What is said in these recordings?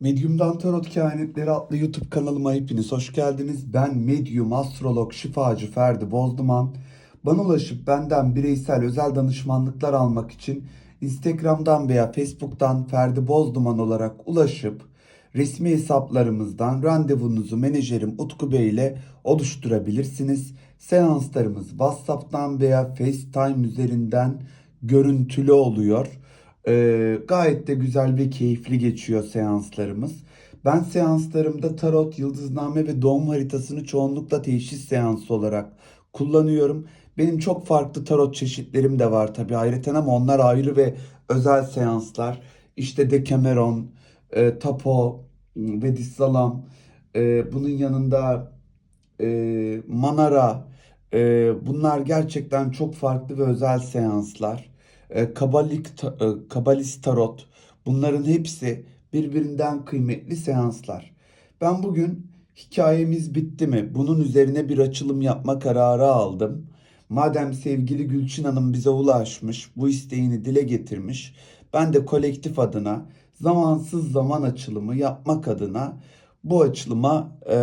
Medyum'dan Tarot Kehanetleri adlı YouTube kanalıma hepiniz hoş geldiniz. Ben Medyum, Astrolog, Şifacı Ferdi Bozduman. Bana ulaşıp benden bireysel özel danışmanlıklar almak için Instagram'dan veya Facebook'tan Ferdi Bozduman olarak ulaşıp resmi hesaplarımızdan randevunuzu menajerim Utku Bey ile oluşturabilirsiniz. Seanslarımız WhatsApp'tan veya FaceTime üzerinden görüntülü oluyor. Ee, gayet de güzel ve keyifli geçiyor seanslarımız. Ben seanslarımda tarot, yıldızname ve doğum haritasını çoğunlukla teşhis seansı olarak kullanıyorum. Benim çok farklı tarot çeşitlerim de var tabii ayrıca ama onlar ayrı ve özel seanslar. İşte Decameron, e, Tapo ve Dissalam. E, bunun yanında e, Manara. E, bunlar gerçekten çok farklı ve özel seanslar. E, Kabalik, e, Kabalist Tarot. Bunların hepsi birbirinden kıymetli seanslar. Ben bugün hikayemiz bitti mi? Bunun üzerine bir açılım yapma kararı aldım. Madem sevgili Gülçin Hanım bize ulaşmış, bu isteğini dile getirmiş, ben de kolektif adına zamansız zaman açılımı yapmak adına bu açılıma e,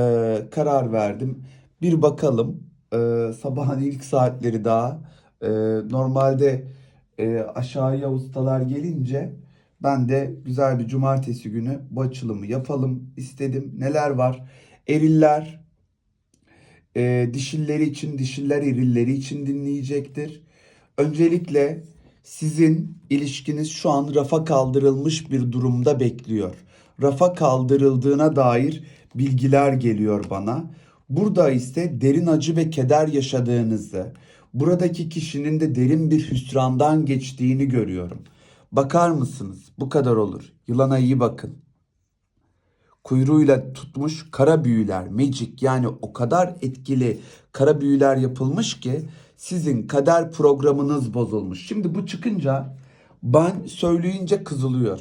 karar verdim. Bir bakalım e, sabahın ilk saatleri daha e, normalde e, aşağıya ustalar gelince ben de güzel bir cumartesi günü bu açılımı yapalım istedim. Neler var? Eriller e, dişilleri için, dişiller erilleri için dinleyecektir. Öncelikle sizin ilişkiniz şu an rafa kaldırılmış bir durumda bekliyor. Rafa kaldırıldığına dair bilgiler geliyor bana. Burada ise derin acı ve keder yaşadığınızı, buradaki kişinin de derin bir hüsrandan geçtiğini görüyorum. Bakar mısınız? Bu kadar olur. Yılana iyi bakın kuyruğuyla tutmuş kara büyüler, magic yani o kadar etkili kara büyüler yapılmış ki sizin kader programınız bozulmuş. Şimdi bu çıkınca ben söyleyince kızılıyor.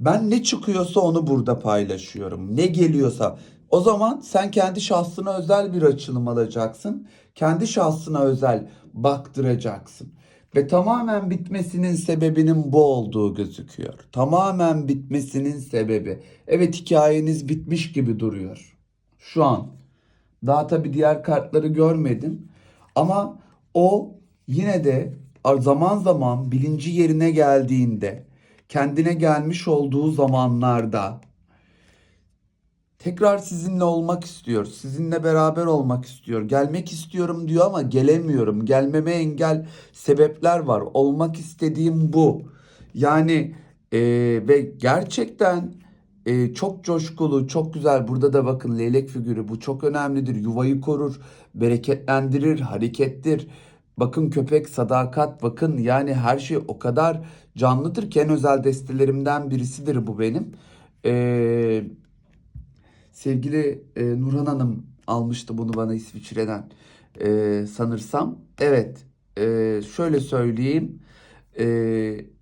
Ben ne çıkıyorsa onu burada paylaşıyorum. Ne geliyorsa. O zaman sen kendi şahsına özel bir açılım alacaksın. Kendi şahsına özel baktıracaksın. Ve tamamen bitmesinin sebebinin bu olduğu gözüküyor. Tamamen bitmesinin sebebi. Evet hikayeniz bitmiş gibi duruyor. Şu an. Daha tabii diğer kartları görmedim. Ama o yine de zaman zaman bilinci yerine geldiğinde, kendine gelmiş olduğu zamanlarda tekrar sizinle olmak istiyor. Sizinle beraber olmak istiyor. Gelmek istiyorum diyor ama gelemiyorum. Gelmeme engel sebepler var. Olmak istediğim bu. Yani e, ve gerçekten e, çok coşkulu, çok güzel. Burada da bakın leylek figürü. Bu çok önemlidir. Yuvayı korur, bereketlendirir, harekettir. Bakın köpek sadakat bakın yani her şey o kadar canlıdır ki en özel destelerimden birisidir bu benim. Eee Sevgili e, Nurhan Hanım almıştı bunu bana İsviçre'den e, sanırsam. Evet, e, şöyle söyleyeyim. E,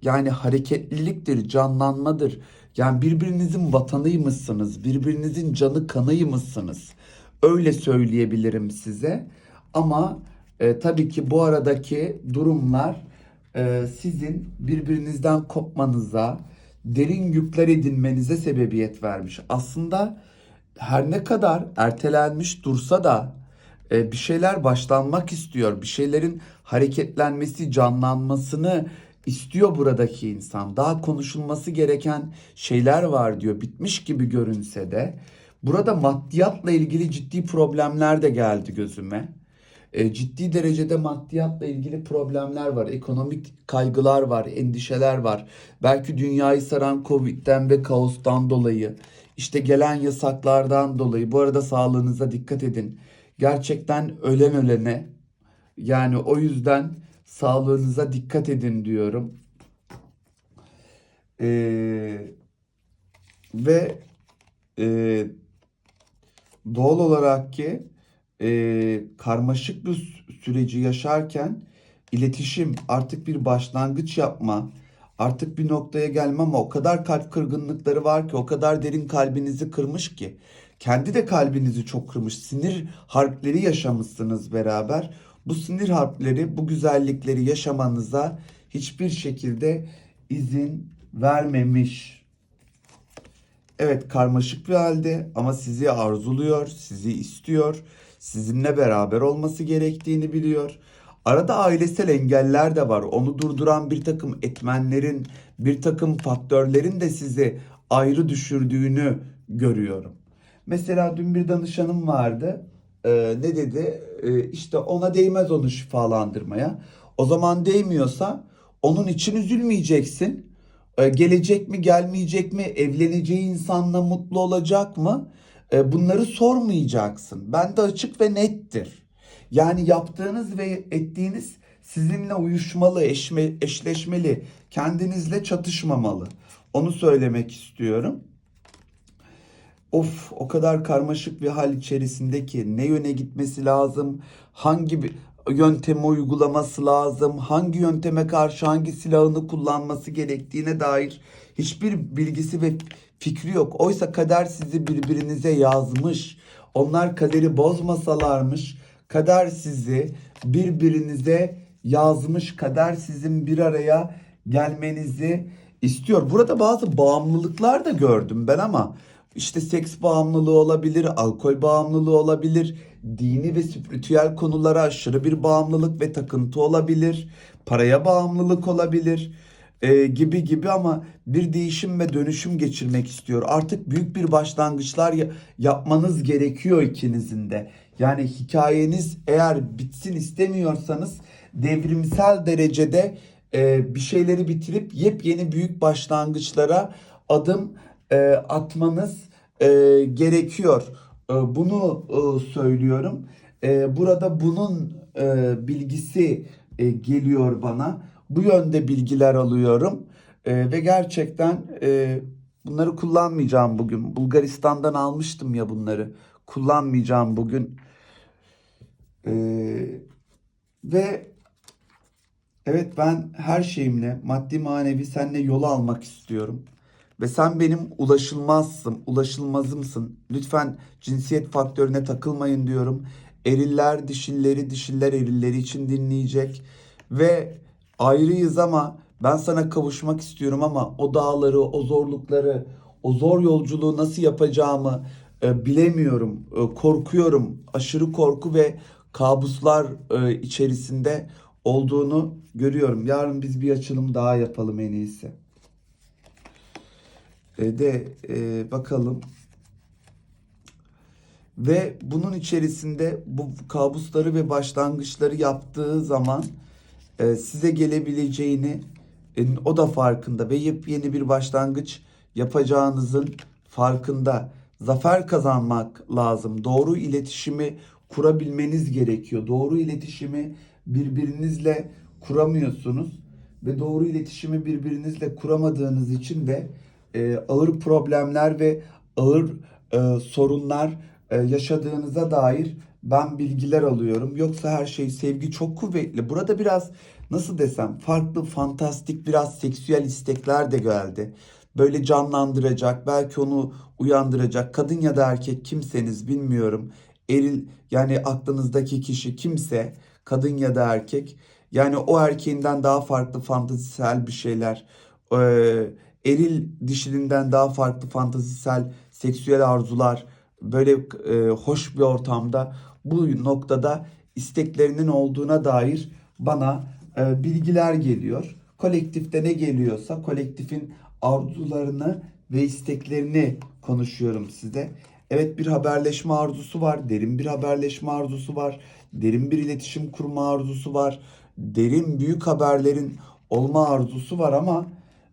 yani hareketliliktir, canlanmadır. Yani birbirinizin vatanıymışsınız, birbirinizin canı kanıymışsınız. Öyle söyleyebilirim size. Ama e, tabii ki bu aradaki durumlar e, sizin birbirinizden kopmanıza, derin yükler edinmenize sebebiyet vermiş. Aslında her ne kadar ertelenmiş dursa da e, bir şeyler başlanmak istiyor. Bir şeylerin hareketlenmesi, canlanmasını istiyor buradaki insan. Daha konuşulması gereken şeyler var diyor. Bitmiş gibi görünse de. Burada maddiyatla ilgili ciddi problemler de geldi gözüme. E, ciddi derecede maddiyatla ilgili problemler var. Ekonomik kaygılar var, endişeler var. Belki dünyayı saran Covid'den ve kaostan dolayı, işte gelen yasaklardan dolayı. Bu arada sağlığınıza dikkat edin. Gerçekten ölen ölene yani o yüzden sağlığınıza dikkat edin diyorum. Ee, ve e, doğal olarak ki e, karmaşık bir sü- süreci yaşarken iletişim artık bir başlangıç yapma, artık bir noktaya gelme ama o kadar kalp kırgınlıkları var ki, o kadar derin kalbinizi kırmış ki, kendi de kalbinizi çok kırmış, sinir harpleri yaşamışsınız beraber. Bu sinir harpleri, bu güzellikleri yaşamanıza hiçbir şekilde izin vermemiş. Evet karmaşık bir halde ama sizi arzuluyor, sizi istiyor, sizinle beraber olması gerektiğini biliyor. Arada ailesel engeller de var. Onu durduran bir takım etmenlerin, bir takım faktörlerin de sizi ayrı düşürdüğünü görüyorum. Mesela dün bir danışanım vardı. Ee, ne dedi? Ee, işte ona değmez onu şifalandırmaya. O zaman değmiyorsa onun için üzülmeyeceksin. Ee, gelecek mi, gelmeyecek mi, evleneceği insanla mutlu olacak mı? Ee, bunları sormayacaksın. Ben de açık ve nettir. Yani yaptığınız ve ettiğiniz sizinle uyuşmalı, eşme, eşleşmeli, kendinizle çatışmamalı. Onu söylemek istiyorum. Of o kadar karmaşık bir hal içerisinde ki ne yöne gitmesi lazım, hangi bir yöntemi uygulaması lazım, hangi yönteme karşı hangi silahını kullanması gerektiğine dair hiçbir bilgisi ve fikri yok. Oysa kader sizi birbirinize yazmış. Onlar kaderi bozmasalarmış, kader sizi birbirinize yazmış. Kader sizin bir araya gelmenizi istiyor. Burada bazı bağımlılıklar da gördüm ben ama işte seks bağımlılığı olabilir, alkol bağımlılığı olabilir, dini ve spiritüel konulara aşırı bir bağımlılık ve takıntı olabilir, paraya bağımlılık olabilir e, gibi gibi ama bir değişim ve dönüşüm geçirmek istiyor. Artık büyük bir başlangıçlar ya- yapmanız gerekiyor ikinizin de. Yani hikayeniz eğer bitsin istemiyorsanız devrimsel derecede e, bir şeyleri bitirip yepyeni büyük başlangıçlara adım e, atmanız e, gerekiyor. E, bunu e, söylüyorum. E, burada bunun e, bilgisi e, geliyor bana. Bu yönde bilgiler alıyorum E, ve gerçekten e, bunları kullanmayacağım bugün. Bulgaristan'dan almıştım ya bunları. Kullanmayacağım bugün. E, ve Evet ben her şeyimle maddi manevi seninle yol almak istiyorum. Ve sen benim ulaşılmazsın, ulaşılmazımsın. Lütfen cinsiyet faktörüne takılmayın diyorum. Eriller dişilleri, dişiller erilleri için dinleyecek. Ve ayrıyız ama ben sana kavuşmak istiyorum ama o dağları, o zorlukları, o zor yolculuğu nasıl yapacağımı e, bilemiyorum. E, korkuyorum. Aşırı korku ve kabuslar e, içerisinde olduğunu görüyorum. Yarın biz bir açılım daha yapalım en iyisi. E, de e, bakalım. Ve bunun içerisinde bu kabusları ve başlangıçları yaptığı zaman e, size gelebileceğini e, o da farkında ve yepyeni bir başlangıç yapacağınızın farkında. Zafer kazanmak lazım. Doğru iletişimi kurabilmeniz gerekiyor. Doğru iletişimi birbirinizle kuramıyorsunuz ve doğru iletişimi birbirinizle kuramadığınız için de e, ağır problemler ve ağır e, sorunlar e, yaşadığınıza dair ben bilgiler alıyorum. Yoksa her şey sevgi çok kuvvetli. Burada biraz nasıl desem farklı, fantastik, biraz seksüel istekler de geldi. Böyle canlandıracak, belki onu uyandıracak kadın ya da erkek kimseniz bilmiyorum. Eril yani aklınızdaki kişi kimse kadın ya da erkek yani o erkeğinden daha farklı fantazisel bir şeyler e, eril dişilinden daha farklı fantazisel seksüel arzular böyle e, hoş bir ortamda bu noktada isteklerinin olduğuna dair bana e, bilgiler geliyor. Kolektifte ne geliyorsa kolektifin arzularını ve isteklerini konuşuyorum size. Evet bir haberleşme arzusu var, derin bir haberleşme arzusu var, derin bir iletişim kurma arzusu var, derin büyük haberlerin olma arzusu var ama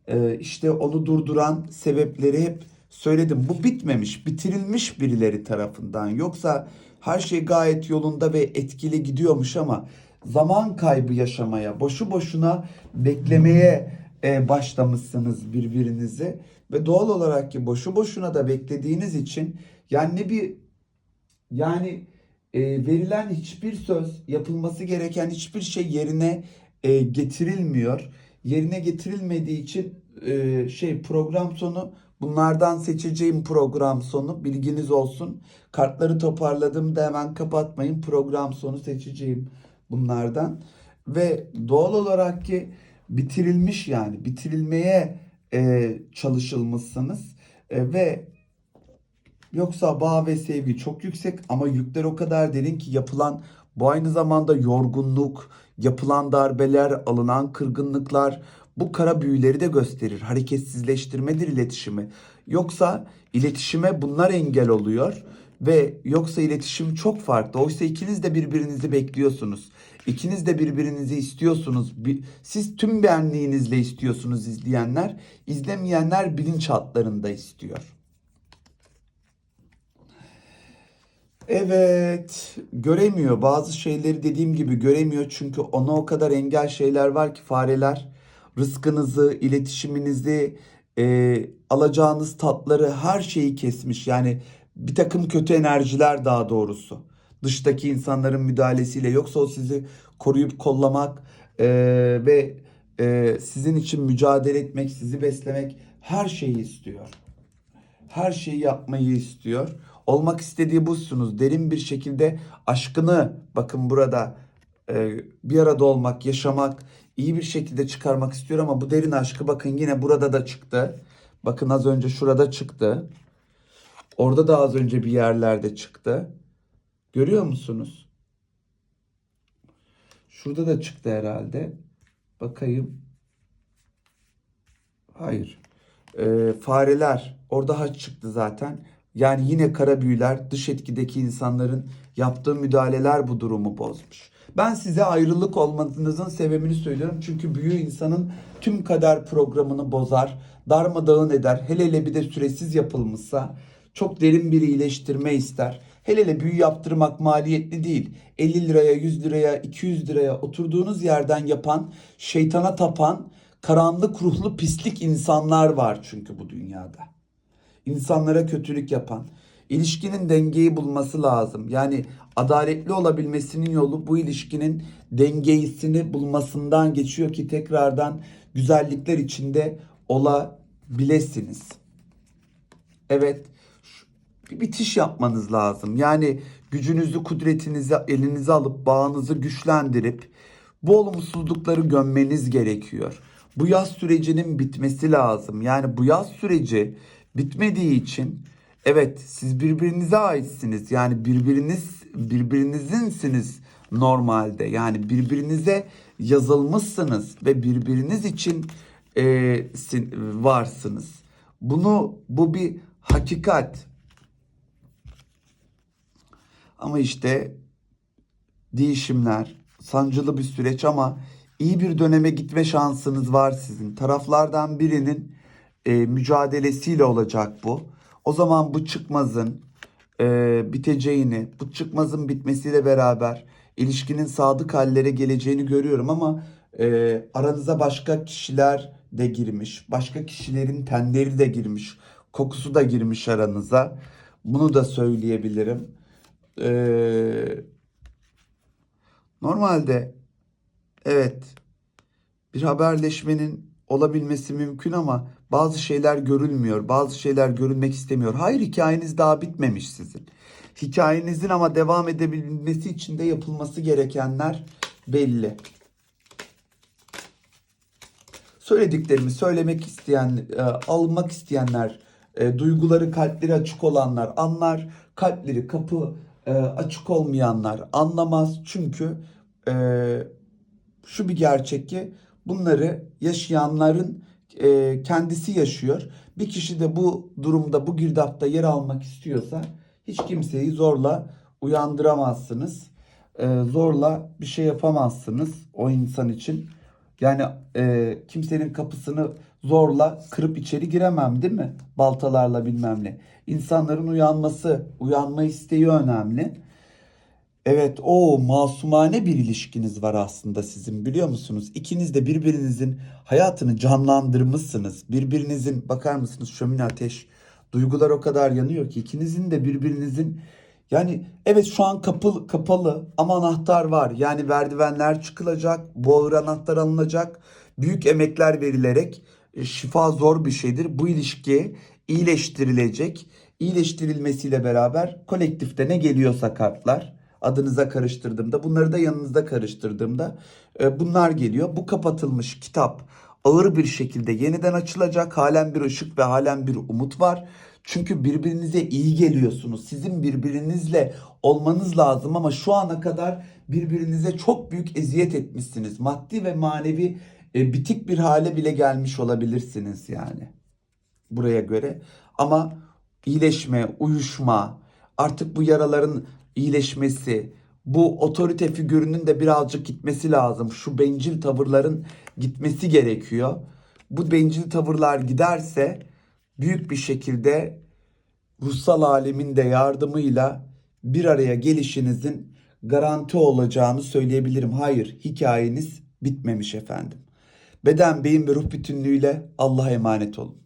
e, işte onu durduran sebepleri hep söyledim. Bu bitmemiş, bitirilmiş birileri tarafından. Yoksa her şey gayet yolunda ve etkili gidiyormuş ama zaman kaybı yaşamaya, boşu boşuna beklemeye e, başlamışsınız birbirinizi ve doğal olarak ki boşu boşuna da beklediğiniz için yani ne bir yani e, verilen hiçbir söz, yapılması gereken hiçbir şey yerine e, getirilmiyor. Yerine getirilmediği için e, şey program sonu bunlardan seçeceğim program sonu bilginiz olsun. Kartları toparladığımda hemen kapatmayın. Program sonu seçeceğim bunlardan. Ve doğal olarak ki bitirilmiş yani bitirilmeye e, çalışılmışsınız. E, ve Yoksa bağ ve sevgi çok yüksek ama yükler o kadar derin ki yapılan bu aynı zamanda yorgunluk, yapılan darbeler, alınan kırgınlıklar bu kara büyüleri de gösterir. Hareketsizleştirmedir iletişimi. Yoksa iletişime bunlar engel oluyor ve yoksa iletişim çok farklı. Oysa ikiniz de birbirinizi bekliyorsunuz. İkiniz de birbirinizi istiyorsunuz. Siz tüm benliğinizle istiyorsunuz izleyenler. İzlemeyenler bilinç hatlarında istiyor. Evet, göremiyor. Bazı şeyleri dediğim gibi göremiyor çünkü ona o kadar engel şeyler var ki fareler rızkınızı, iletişiminizi, e, alacağınız tatları, her şeyi kesmiş. Yani bir takım kötü enerjiler daha doğrusu. Dıştaki insanların müdahalesiyle yoksa o sizi koruyup kollamak e, ve e, sizin için mücadele etmek, sizi beslemek her şeyi istiyor her şeyi yapmayı istiyor. Olmak istediği busunuz. Derin bir şekilde aşkını bakın burada e, bir arada olmak, yaşamak, iyi bir şekilde çıkarmak istiyor ama bu derin aşkı bakın yine burada da çıktı. Bakın az önce şurada çıktı. Orada da az önce bir yerlerde çıktı. Görüyor musunuz? Şurada da çıktı herhalde. Bakayım. Hayır. Ee, fareler orada haç çıktı zaten. Yani yine kara büyüler dış etkideki insanların yaptığı müdahaleler bu durumu bozmuş. Ben size ayrılık olmanızın sebebini söylüyorum. Çünkü büyü insanın tüm kader programını bozar, darmadağın eder. Hele hele bir de süresiz yapılmışsa çok derin bir iyileştirme ister. Hele hele büyü yaptırmak maliyetli değil. 50 liraya, 100 liraya, 200 liraya oturduğunuz yerden yapan, şeytana tapan, karanlık ruhlu pislik insanlar var çünkü bu dünyada. İnsanlara kötülük yapan. İlişkinin dengeyi bulması lazım. Yani adaletli olabilmesinin yolu bu ilişkinin dengesini bulmasından geçiyor ki tekrardan güzellikler içinde olabilirsiniz. Evet, bir bitiş yapmanız lazım. Yani gücünüzü, kudretinizi elinize alıp bağınızı güçlendirip bu olumsuzlukları gömmeniz gerekiyor. Bu yaz sürecinin bitmesi lazım. Yani bu yaz süreci bitmediği için evet siz birbirinize aitsiniz. Yani birbiriniz birbirinizinsiniz normalde. Yani birbirinize yazılmışsınız ve birbiriniz için e, sin- varsınız. Bunu bu bir hakikat. Ama işte değişimler, sancılı bir süreç ama iyi bir döneme gitme şansınız var sizin. Taraflardan birinin e, mücadelesiyle olacak bu. O zaman bu çıkmazın e, biteceğini, bu çıkmazın bitmesiyle beraber ilişkinin sadık hallere geleceğini görüyorum ama e, aranıza başka kişiler de girmiş. Başka kişilerin tenleri de girmiş. Kokusu da girmiş aranıza. Bunu da söyleyebilirim. Ee, normalde evet bir haberleşmenin olabilmesi mümkün ama bazı şeyler görülmüyor. Bazı şeyler görülmek istemiyor. Hayır hikayeniz daha bitmemiş sizin. Hikayenizin ama devam edebilmesi için de yapılması gerekenler belli. Söylediklerimi söylemek isteyen, e, almak isteyenler, e, duyguları, kalpleri açık olanlar anlar, kalpleri kapı e, açık olmayanlar anlamaz. Çünkü e, şu bir gerçek ki bunları yaşayanların e, kendisi yaşıyor. Bir kişi de bu durumda, bu girdapta yer almak istiyorsa hiç kimseyi zorla uyandıramazsınız. E, zorla bir şey yapamazsınız o insan için. Yani e, kimsenin kapısını zorla kırıp içeri giremem değil mi? Baltalarla bilmem ne. İnsanların uyanması, uyanma isteği önemli. Evet, o masumane bir ilişkiniz var aslında sizin biliyor musunuz? İkiniz de birbirinizin hayatını canlandırmışsınız. Birbirinizin bakar mısınız şömine ateş. Duygular o kadar yanıyor ki ikinizin de birbirinizin yani evet şu an kapı, kapalı ama anahtar var. Yani merdivenler çıkılacak, bu ağır anahtar alınacak. Büyük emekler verilerek e, şifa zor bir şeydir. Bu ilişki iyileştirilecek. İyileştirilmesiyle beraber kolektifte ne geliyorsa kartlar adınıza karıştırdığımda bunları da yanınızda karıştırdığımda e, bunlar geliyor. Bu kapatılmış kitap ağır bir şekilde yeniden açılacak. Halen bir ışık ve halen bir umut var. Çünkü birbirinize iyi geliyorsunuz. Sizin birbirinizle olmanız lazım ama şu ana kadar birbirinize çok büyük eziyet etmişsiniz. Maddi ve manevi e, bitik bir hale bile gelmiş olabilirsiniz yani buraya göre. Ama iyileşme, uyuşma, artık bu yaraların iyileşmesi, bu otorite figürünün de birazcık gitmesi lazım. Şu bencil tavırların gitmesi gerekiyor. Bu bencil tavırlar giderse büyük bir şekilde ruhsal alemin de yardımıyla bir araya gelişinizin garanti olacağını söyleyebilirim. Hayır, hikayeniz bitmemiş efendim. Beden, beyin ve ruh bütünlüğüyle Allah'a emanet olun.